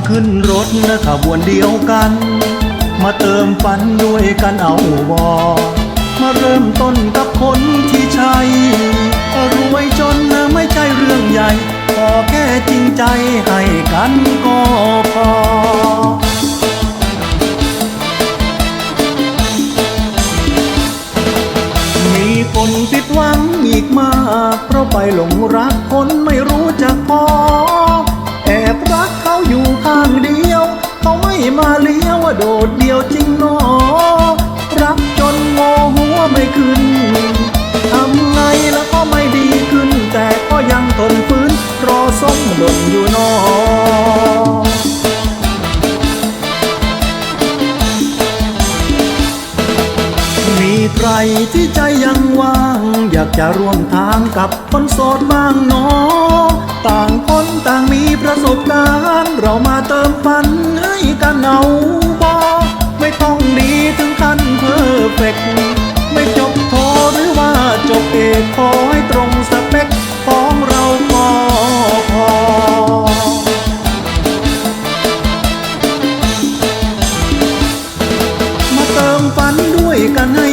มาขึ้นรถนะขบวนเดียวกัน มาเติมฝันด้วยกันเอาบอมาเริ่มต้นกับคนที่ใช่รวยจนนะไม่ใช่เรื่องใหญ่ ขอแค่จริงใจให้กันก็พอมีคนผิดหวังอีกมาก เพราะไปหลงรักคนไม่รู้จักพอ มาเลี้ยวว่าโดดเดียวจริงหนอ รักจนโงหัวไม่ขึ้น ทำไงแล้วก็ไม่ดีขึ้น แต่ก็ยังทนฝืนรอส้มหล่นอยู่นอมีใครที่ใจยังว่าง อยากจะร่วมทางกับคนโสดบ้างเนอ ต่างคนต่างมีประสบการณ์ เรามาเติมฝันให้กันเอาบอไม่ต้องดีถึงขั้นเพอร์เฟกไม่จบโทหรือว่าจบเอกขอให้ตรงสเปคของเราก็พอมาเติมฝันด้วยกันให้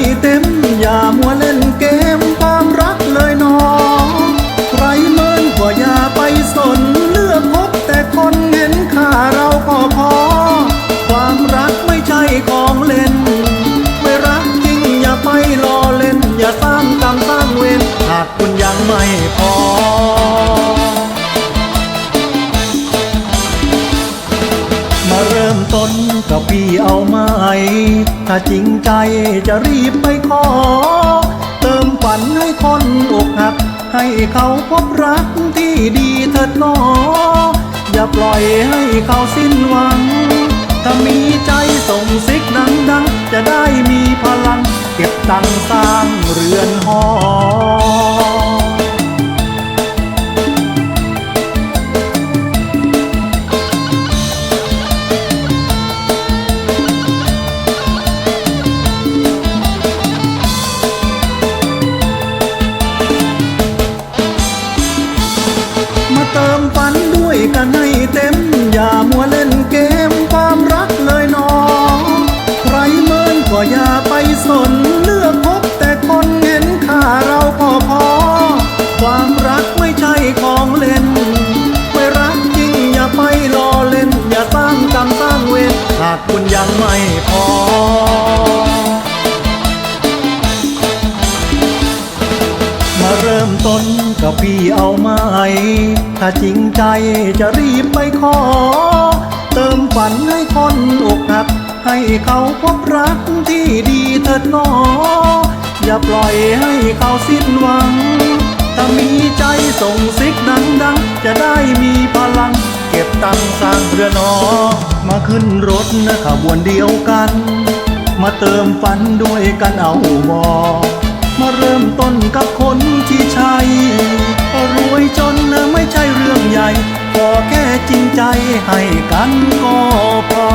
ของเล่น ไม่รักจริงอย่าไปรอเล่น อย่าสร้างกรรมสร้างเวรหากคุณยังไม่พอ มาเริ่มต้นกับพี่เอาไหมถ้าจริงใจจะรีบไปขอ เติมฝันให้คนอกหัก ให้เขาพบรักที่ดีเถิดหนออย่าปล่อยให้เขาสิ้นหวัง ถ้ามีใจส่งซิกดังๆ จะได้มีพลัง เก็บตังสร้างเรือนหอ หากคุณยังไม่พอ มาเริ่มต้นกับพี่เอาไหม ถ้าจริงใจจะรีบไปขอ เติมฝันให้คนอกหัก ให้เขาพบรักที่ดีเถิดหนอ อย่าปล่อยให้เขาสิ้นหวัง ถ้ามีใจส่งซิกดังๆจะได้มีพลัง ก็บตังสร้างเรือนอ มาขึ้นรถนะขบวนเดียวกัน มาเติมฝันด้วยกันเอาบอมาเริ่มต้นกับคนที่ใช่รวยจนนะไม่ใช่เรื่องใหญ่ ขอแค่จริงใจให้กันก็พอ